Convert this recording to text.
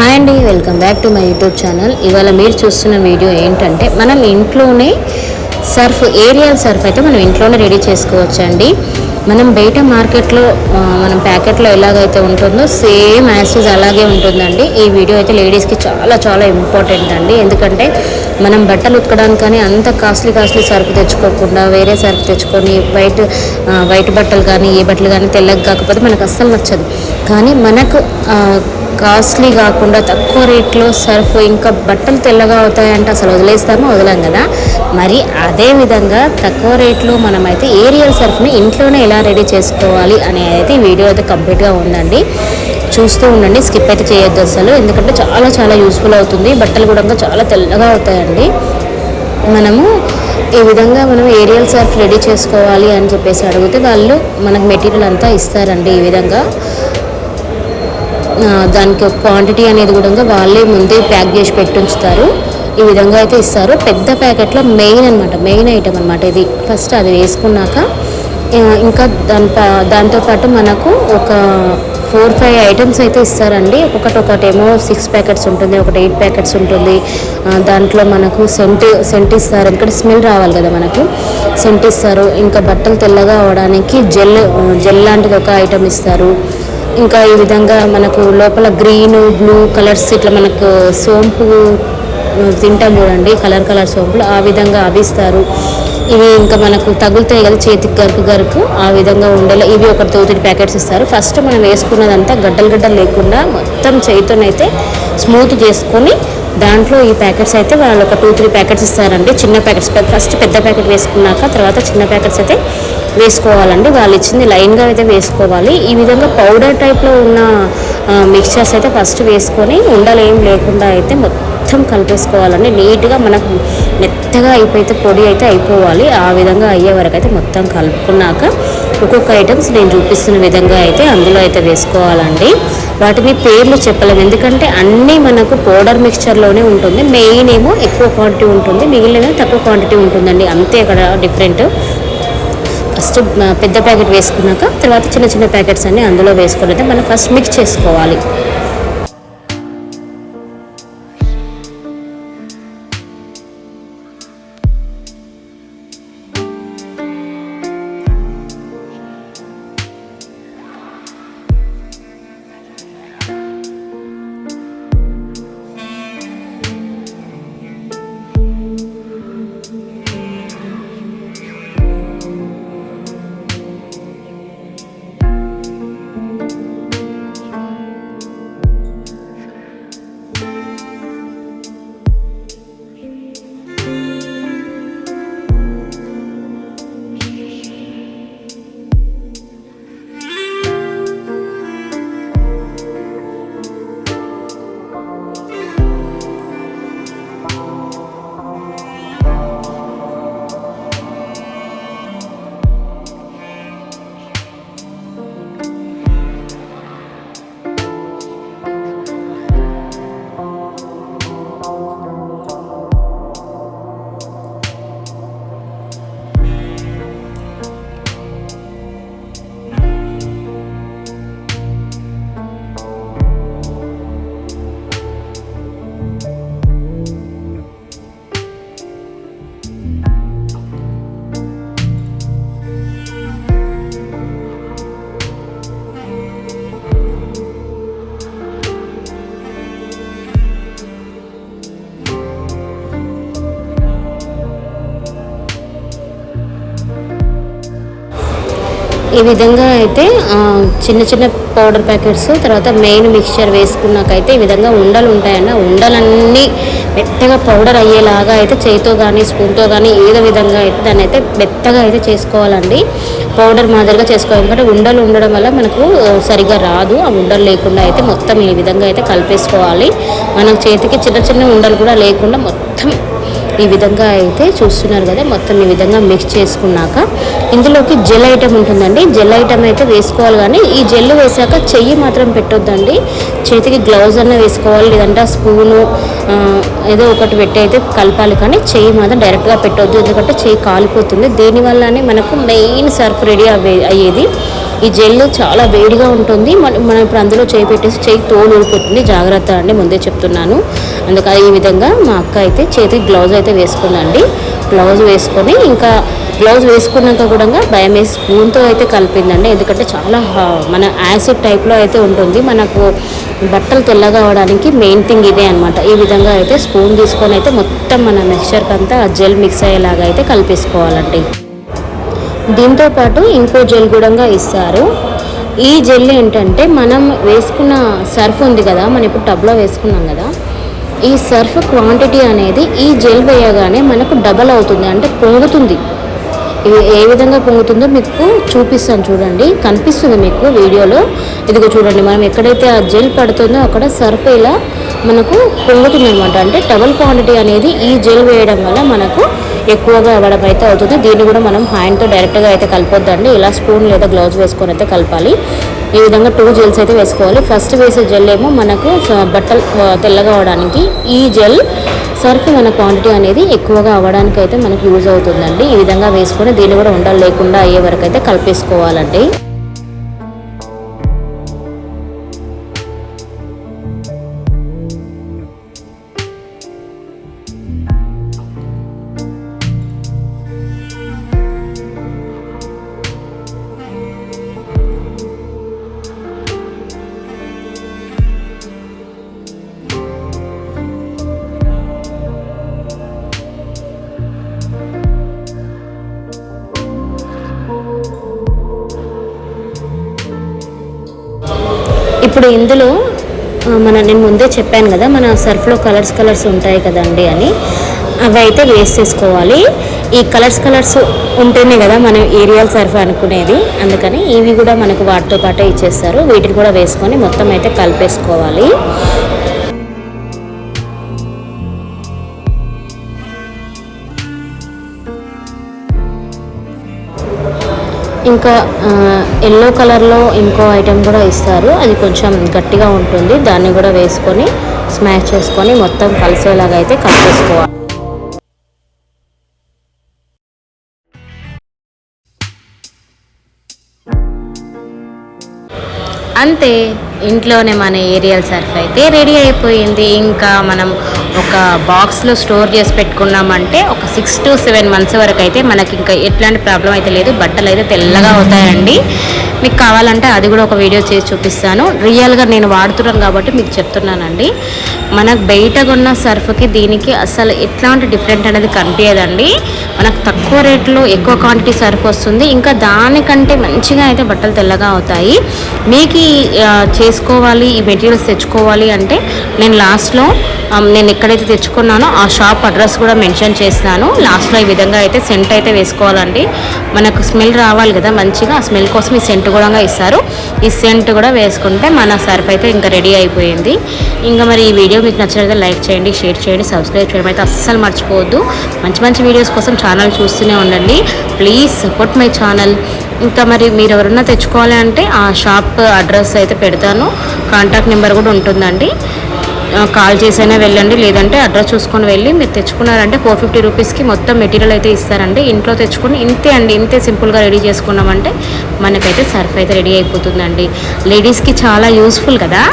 Hi అండి welcome back to my YouTube channel ఇవాళ మీరు చూస్తున్న వీడియో ఏంటంటే మనం ఇంట్లోనే సర్ఫ్ ఏరియల్ సర్ఫ్ అయితే మనం ఇంట్లోనే రెడీ చేసుకోవచ్చండి. మనం బయట మార్కెట్లో మనం ప్యాకెట్లో ఎలాగైతే ఉంటుందో సేమ్ యాసెస్ అలాగే ఉంటుందండి. ఈ వీడియో అయితే లేడీస్కి చాలా చాలా ఇంపార్టెంట్ అండి. ఎందుకంటే మనం బట్టలు ఉతకడానికి కానీ అంత కాస్ట్లీ కాస్ట్లీ సర్ఫ్ తెచ్చుకోకుండా వేరే సర్ఫ్ తెచ్చుకొని వైట్ వైట్ బట్టలు కానీ ఏ బట్టలు కానీ తెల్లగా కాకపోతే మనకు అస్సలు నచ్చదు. కానీ మనకు కాస్ట్లీ కాకుండా తక్కువ రేట్లో సర్ఫ్ ఇంకా బట్టలు తెల్లగా అవుతాయంటే అసలు వదిలేస్తామో? వదలం కదా. మరి అదే విధంగా తక్కువ రేట్లో మనమైతే ఏరియల్ సర్ఫ్ని ఇంట్లోనే ఎలా రెడీ చేసుకోవాలి అనేది అయితే వీడియో అయితే కంప్లీట్గా ఉందండి. చూస్తూ ఉండండి స్కిప్ అయితే చేయొద్దు అసలు. ఎందుకంటే చాలా చాలా యూస్ఫుల్ అవుతుంది. బట్టలు కూడా చాలా తెల్లగా అవుతాయండి. మనము ఈ విధంగా మనం ఏరియల్ సర్ఫ్ రెడీ చేసుకోవాలి అని చెప్పేసి అడిగితే వాళ్ళు మనకు మెటీరియల్ అంతా ఇస్తారండి ఈ విధంగా. దానికి క్వాంటిటీ అనేది కూడా వాళ్ళే ముందే ప్యాక్ చేసి పెట్టి ఉంచుతారు. ఈ విధంగా అయితే ఇస్తారు. పెద్ద ప్యాకెట్లో మెయిన్ అనమాట మెయిన్ ఐటమ్ అనమాట ఇది. ఫస్ట్ అది వేసుకున్నాక ఇంకా దాని దాంతోపాటు మనకు ఒక ఫోర్ ఫైవ్ ఐటమ్స్ అయితే ఇస్తారండి. ఒకటి ఒకటేమో సిక్స్ ప్యాకెట్స్ ఉంటుంది ఒకటి ఎయిట్ ప్యాకెట్స్ ఉంటుంది. దాంట్లో మనకు సెంట్ సెంట్ ఇస్తారు. ఎందుకంటే స్మెల్ రావాలి కదా మనకు. సెంట్ ఇస్తారు. ఇంకా బట్టలు తెల్లగా అవడానికి జెల్ జెల్ లాంటిది ఒక ఐటమ్ ఇస్తారు. ఇంకా ఈ విధంగా మనకు లోపల గ్రీన్ బ్లూ కలర్స్ ఇట్లా మనకు సోంపు తింటాం చూడండి కలర్ కలర్ సోంపులు. ఆ విధంగా అవిస్తారు. ఇవి ఇంకా మనకు తగులుతాయి కదా చేతికి గరుకు గరుకు. ఆ విధంగా ఉండేలా ఇవి ఒక టూ త్రీ ప్యాకెట్స్ ఇస్తారు. ఫస్ట్ మనం వేసుకున్నదంతా గడ్డలు గడ్డలు లేకుండా మొత్తం చేయితోనైతే స్మూత్ చేసుకొని దాంట్లో ఈ ప్యాకెట్స్ అయితే వాళ్ళు ఒక టూ త్రీ ప్యాకెట్స్ ఇస్తారండి. చిన్న ప్యాకెట్స్ ఫస్ట్ పెద్ద ప్యాకెట్ వేసుకున్నాక తర్వాత చిన్న ప్యాకెట్స్ అయితే వేసుకోవాలండి. వాళ్ళు ఇచ్చింది లైన్గా అయితే వేసుకోవాలి. ఈ విధంగా పౌడర్ టైప్లో ఉన్న మిక్చర్స్ అయితే ఫస్ట్ వేసుకొని ఉండలు ఏం లేకుండా అయితే మొత్తం కలిపేసుకోవాలండి. నీట్గా మనకు మెత్తగా అయిపోయితే పొడి అయితే అయిపోవాలి. ఆ విధంగా అయ్యే వరకు అయితే మొత్తం కలుపుకున్నాక ఒక్కొక్క ఐటమ్స్ నేను చూపిస్తున్న విధంగా అయితే అందులో అయితే వేసుకోవాలండి. వాటిని పేర్లు చెప్పలేము. ఎందుకంటే అన్నీ మనకు పౌడర్ మిక్చర్లోనే ఉంటుంది. మెయిన్ ఏమో ఎక్కువ క్వాంటిటీ ఉంటుంది. మిగిలిన తక్కువ క్వాంటిటీ ఉంటుందండి. అంతే అక్కడ డిఫరెంట్. ఫస్ట్ పెద్ద ప్యాకెట్ వేసుకున్నాక తర్వాత చిన్న చిన్న ప్యాకెట్స్ అన్ని అందులో వేసుకొని అయితే మనం ఫస్ట్ మిక్స్ చేసుకోవాలి. ఈ విధంగా అయితే చిన్న చిన్న పౌడర్ ప్యాకెట్స్ తర్వాత మెయిన్ మిక్చర్ వేసుకున్నాకైతే ఈ విధంగా ఉండలు ఉంటాయన్న ఉండలన్నీ మెత్తగా పౌడర్ అయ్యేలాగా అయితే చేయితో కానీ స్పూన్తో కానీ ఏదో విధంగా అయితే దాన్ని అయితే మెత్తగా అయితే చేసుకోవాలండి. పౌడర్ మాదిరిగా చేసుకోవాలి. ఎందుకంటే ఉండలు ఉండడం వల్ల మనకు సరిగ్గా సరిగా రాదు. ఆ ఉండలు లేకుండా అయితే మొత్తం ఈ విధంగా అయితే కలిపేసుకోవాలి. మన చేతికి చిన్న చిన్న ఉండలు కూడా లేకుండా మొత్తం ఈ విధంగా అయితే చూస్తున్నారు కదా మొత్తం ఈ విధంగా మిక్స్ చేసుకున్నాక ఇందులోకి జెల్ ఐటమ్ ఉంటుందండి. జెల్ ఐటమ్ అయితే వేసుకోవాలి కానీ ఈ జెల్ వేసాక చెయ్యి మాత్రం పెట్టొద్దండి. చేతికి గ్లౌజ్ అన్న వేసుకోవాలి లేదంటే స్పూను ఏదో ఒకటి పెట్టి అయితే కలపాలి కానీ చెయ్యి మాత్రం డైరెక్ట్గా పెట్టొద్దు. ఎందుకంటే చెయ్యి కాలిపోతుంది. దీనివల్లనే మనకు మెయిన్ సర్ఫ్ రెడీ అయ్యేది ఈ జెల్ చాలా వేడిగా ఉంటుంది. మన- మనం ఇప్పుడు అందులో చేయి పెట్టేసి చేయి తోలు ఊడిపోతుంది జాగ్రత్త అండి ముందే చెప్తున్నాను. అందుకని ఈ విధంగా మా అక్క అయితే చేతికి గ్లౌజ్ అయితే వేసుకుందండి. గ్లౌజ్ వేసుకొని ఇంకా గ్లౌజ్ వేసుకున్నాక కూడా భయం వేసి స్పూన్తో అయితే కలిపిందండి. ఎందుకంటే చాలా హా- మన యాసిడ్ టైప్లో అయితే ఉంటుంది. మనకు బట్టలు తెల్లగా అవడానికి మెయిన్ థింగ్ ఇదే అనమాట ఈ విధంగా అయితే స్పూన్ తీసుకొని అయితే మొత్తం మన మిక్చర్కి అంతా ఆ జెల్ మిక్స్ అయ్యేలాగా అయితే కలిపేసుకోవాలండి. దీంతో పాటు ఇంకో జెల్ కూడా ఇస్తారు. ఈ జెల్ ఏంటంటే మనం వేసుకున్న సర్ఫ్ ఉంది కదా మనం ఇప్పుడు టబ్లో వేసుకున్నాం కదా ఈ సర్ఫ్ క్వాంటిటీ అనేది ఈ జెల్ వేయగానే మనకు డబల్ అవుతుంది అంటే పొంగుతుంది. ఇది ఏ విధంగా పొంగుతుందో మీకు చూపిస్తాను చూడండి. కనిపిస్తుంది మీకు వీడియోలో. ఇదిగో చూడండి మనం ఎక్కడైతే ఆ జెల్ పడుతుందో అక్కడ సర్ఫ్ ఇలా మనకు పొంగుతుంది అనమాట అంటే డబల్ క్వాంటిటీ అనేది ఈ జెల్ వేయడం వల్ల మనకు ఎక్కువగా అవ్వడం అయితే అవుతుంది. దీన్ని కూడా మనం హ్యాండ్తో డైరెక్ట్గా అయితే కలిపొద్దండి. ఇలా స్పూన్ లేదా గ్లౌజ్ వేసుకొని అయితే కలపాలి. ఈ విధంగా టూ జెల్స్ అయితే వేసుకోవాలి. ఫస్ట్ వేసే జెల్ ఏమో మనకు బట్టలు తెల్లగా అవడానికి ఈ జెల్ సర్ఫ్ మన క్వాంటిటీ అనేది ఎక్కువగా అవ్వడానికి అయితే మనకు యూజ్ అవుతుందండి. ఈ విధంగా వేసుకొని దీన్ని కూడా ఉండలు లేకుండా అయ్యే వరకు అయితే కలిపేసుకోవాలండి. ఇప్పుడు ఇందులో మన నేను ముందే చెప్పాను కదా మన సర్ఫ్లో కలర్స్ కలర్స్ ఉంటాయి కదండి అని. అవి అయితే వేసేసుకోవాలి ఈ కలర్స్ కలర్స్ ఉంటేనే కదా మనం ఏరియల్ సర్ఫ్ అనుకునేది. అందుకని ఇవి కూడా మనకు వాటితో పాటే ఇచ్చేస్తారు. వీటిని కూడా వేసుకొని మొత్తం అయితే కలిపేసుకోవాలి. ఇంకా ఎల్లో కలర్లో ఇంకో ఐటెం కూడా ఇస్తారు. అది కొంచెం గట్టిగా ఉంటుంది. దాన్ని కూడా వేసుకొని స్మాష్ చేసుకొని మొత్తం కలిసేలాగా అయితే కట్ చేసుకోవాలి. అంతే ఇంట్లోనే మన ఏరియల్ సర్ఫ్ అయితే రెడీ అయిపోయింది. ఇంకా మనం ఒక బాక్స్లో స్టోర్ చేసి పెట్టుకున్నామంటే ఒక సిక్స్ టు సెవెన్ మంత్స్ వరకు అయితే మనకి ఇంకా ఎట్లాంటి ప్రాబ్లం అయితే లేదు. బట్టలు అయితే తెల్లగా అవుతాయండి. మీకు కావాలంటే అది కూడా ఒక వీడియో చేసి చూపిస్తాను. రియల్గా నేను వాడుతున్నాను కాబట్టి మీకు చెప్తున్నానండి. మనకు బయట కొన్న సర్ఫ్కి దీనికి అసలు ఎట్లాంటి డిఫరెంట్ అనేది కనిపించదండి. మనకు తక్కువ రేట్లో ఎక్కువ క్వాంటిటీ సరుకు వస్తుంది. ఇంకా దానికంటే మంచిగా అయితే బట్టలు తెల్లగా అవుతాయి. మీకు చేసుకోవాలి ఈ మెటీరియల్స్ తెచ్చుకోవాలి అంటే నేను లాస్ట్లో Um, నేను ఎక్కడైతే తెచ్చుకున్నానో ఆ షాప్ అడ్రస్ కూడా మెన్షన్ చేస్తాను లాస్ట్లో ఈ విధంగా అయితే సెంట్ అయితే వేసుకోవాలండి. మనకు స్మెల్ రావాలి కదా మంచిగా ఆ స్మెల్ కోసం ఈ సెంట్ కూడా ఇస్తారు. ఈ సెంట్ కూడా వేసుకుంటే మన సర్ఫ్ అయితే ఇంకా రెడీ అయిపోయింది. ఇంకా మరి ఈ వీడియో మీకు నచ్చినట్లయితే లైక్ చేయండి షేర్ చేయండి సబ్స్క్రైబ్ చేయడం అయితే అస్సలు మర్చిపోవద్దు. మంచి మంచి వీడియోస్ కోసం ఛానల్ చూస్తూనే ఉండండి. ప్లీజ్ సపోర్ట్ మై ఛానల్ ఇంకా మరి మీరు ఎవరన్నా తెచ్చుకోవాలి అంటే ఆ షాప్ అడ్రస్ అయితే పెడతాను. కాంటాక్ట్ నెంబర్ కూడా ఉంటుందండి. కాల్ చేసైనా వెళ్ళండి. లేదంటే అడ్రస్ చూసుకొని వెళ్ళి మీరు తెచ్చుకున్నారంటే ఫోర్ ఫిఫ్టీ రూపీస్కి మొత్తం మెటీరియల్ అయితే ఇస్తారండి. ఇంట్లో తెచ్చుకుని ఇంతే అండి. ఇంతే సింపుల్గా రెడీ చేసుకున్నామంటే మనకైతే సర్ఫ్ అయితే రెడీ అయిపోతుందండి. లేడీస్కి చాలా యూస్ఫుల్ కదా?